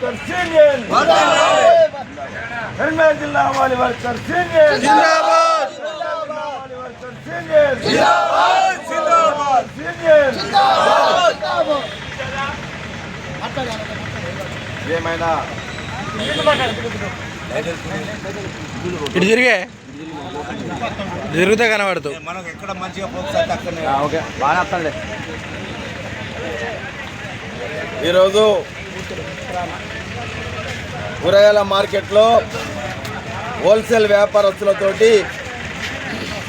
Workers union జిల్లా వాలి workers union జిందాబాద్. వర్కర్స్ ఏమైనా? ఇటు తిరిగే. తిరుగుతా కనబడుతూ మనకు ఎక్కడ మంచిగా ఓకే. బాగా వస్తాండి ఈరోజు కూరగాయల మార్కెట్లో హోల్సేల్ వ్యాపారస్తులతోటి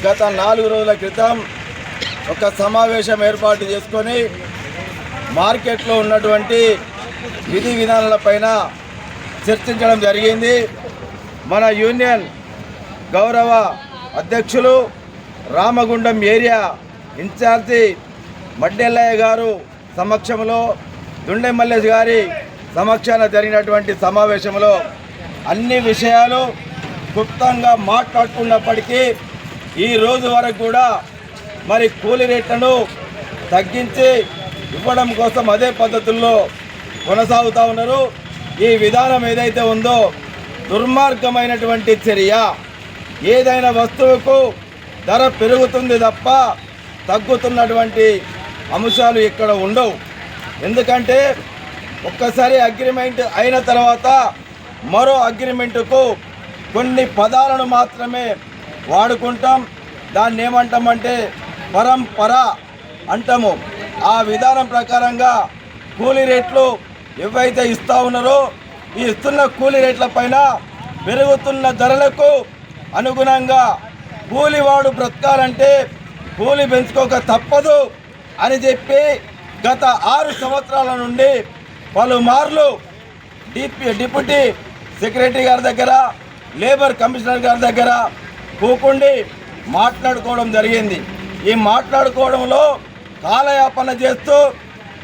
గత నాలుగు రోజుల క్రితం ఒక సమావేశం ఏర్పాటు చేసుకొని మార్కెట్లో ఉన్నటువంటి విధి విధానాలపైన చర్చించడం జరిగింది. మన యూనియన్ గౌరవ అధ్యక్షులు రామగుండం ఏరియా ఇన్ఛార్జి మడ్డెల్లయ్య గారు సమక్షంలో దుండె మల్లేష్ గారి సమక్షాన జరిగినటువంటి సమావేశంలో అన్ని విషయాలు గుప్తంగా మాట్లాడుకున్నప్పటికీ ఈ రోజు వరకు కూడా మరి కూలి రేట్లను తగ్గించి ఇవ్వడం కోసం అదే పద్ధతుల్లో కొనసాగుతూ ఉన్నారు. ఈ విధానం ఏదైతే ఉందో దుర్మార్గమైనటువంటి చర్య. ఏదైనా వస్తువుకు ధర పెరుగుతుంది తప్ప తగ్గుతున్నటువంటి అంశాలు ఇక్కడ ఉండవు. ఎందుకంటే ఒక్కసారి అగ్రిమెంట్ అయిన తర్వాత మరో అగ్రిమెంటుకు కొన్ని పదాలను మాత్రమే వాడుకుంటాం. దాన్ని ఏమంటామంటే పరంపర అంటాము. ఆ విధానం ప్రకారంగా కూలీ రేట్లు ఏవైతే ఇస్తూ ఉన్నారో ఈ ఇస్తున్న కూలీ రేట్ల పైన పెరుగుతున్న ధరలకు అనుగుణంగా కూలివాడు బ్రతకాలంటే కూలి పెంచుకోక తప్పదు అని చెప్పి గత ఆరు సంవత్సరాల నుండి పలుమార్లు డిపి డిప్యూటీ సెక్రటరీ గారి దగ్గర లేబర్ కమిషనర్ గారి దగ్గర కూకుండి మాట్లాడుకోవడం జరిగింది. ఈ మాట్లాడుకోవడంలో కాలయాపన చేస్తూ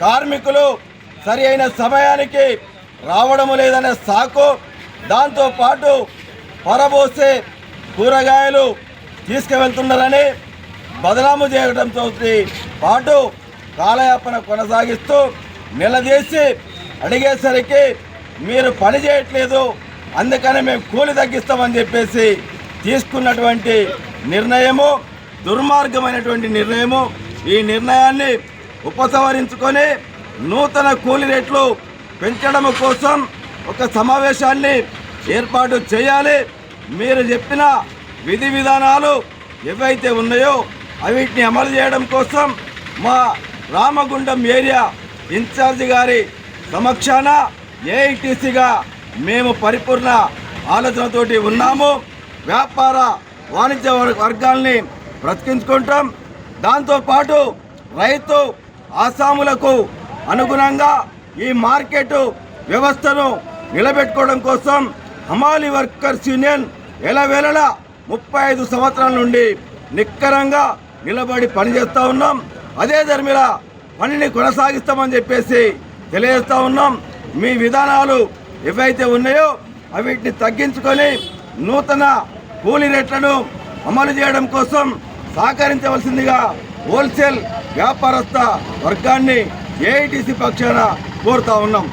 కార్మికులు సరి అయిన సమయానికి రావడం లేదనే సాకు. దాంతోపాటు పరబోసే కూరగాయలు తీసుకువెళ్తున్నారని బదనాము చేయడంతో పాటు కాలయాపన కొనసాగిస్తూ నిలదీసి అడిగేసరికి మీరు పని చేయట్లేదు అందుకని మేము కూలి తగ్గిస్తామని చెప్పేసి తీసుకున్నటువంటి నిర్ణయము దుర్మార్గమైనటువంటి నిర్ణయము. ఈ నిర్ణయాన్ని ఉపసంహరించుకొని నూతన కూలి రేట్లు పెంచడం కోసం ఒక సమావేశాన్ని ఏర్పాటు చేయాలి. మీరు చెప్పిన విధి విధానాలు ఏవైతే ఉన్నాయో అవిటిని అమలు చేయడం కోసం మా రామగుండం ఏరియా ఇన్ఛార్జి గారి సమక్షాన ఏఐటీసీగా మేము పరిపూర్ణ ఆలోచనతోటి ఉన్నాము. వ్యాపార వాణిజ్య వర్- వర్గాల్ని బ్రతికించుకుంటాం. దాంతోపాటు రైతు ఆసాములకు అనుగుణంగా ఈ మార్కెట్ వ్యవస్థను నిలబెట్టుకోవడం కోసం హమాలి వర్కర్స్ యూనియన్ ఎలవేళలా ముప్పై ఐదు సంవత్సరాల నుండి నిక్కరంగా నిలబడి పనిచేస్తూ ఉన్నాం. అదే ధర్మిలా పనిని కొనసాగిస్తామని చెప్పేసి తెలియజేస్తూ ఉన్నాం. మీ విధానాలు ఏవైతే ఉన్నాయో అవిటిని తగ్గించుకొని నూతన కూలీ రేట్లను అమలు చేయడం కోసం సహకరించవలసిందిగా హోల్సేల్ వ్యాపారస్థ వర్గాన్ని ఏఐటీసీ పక్షాన కోరుతా ఉన్నాం.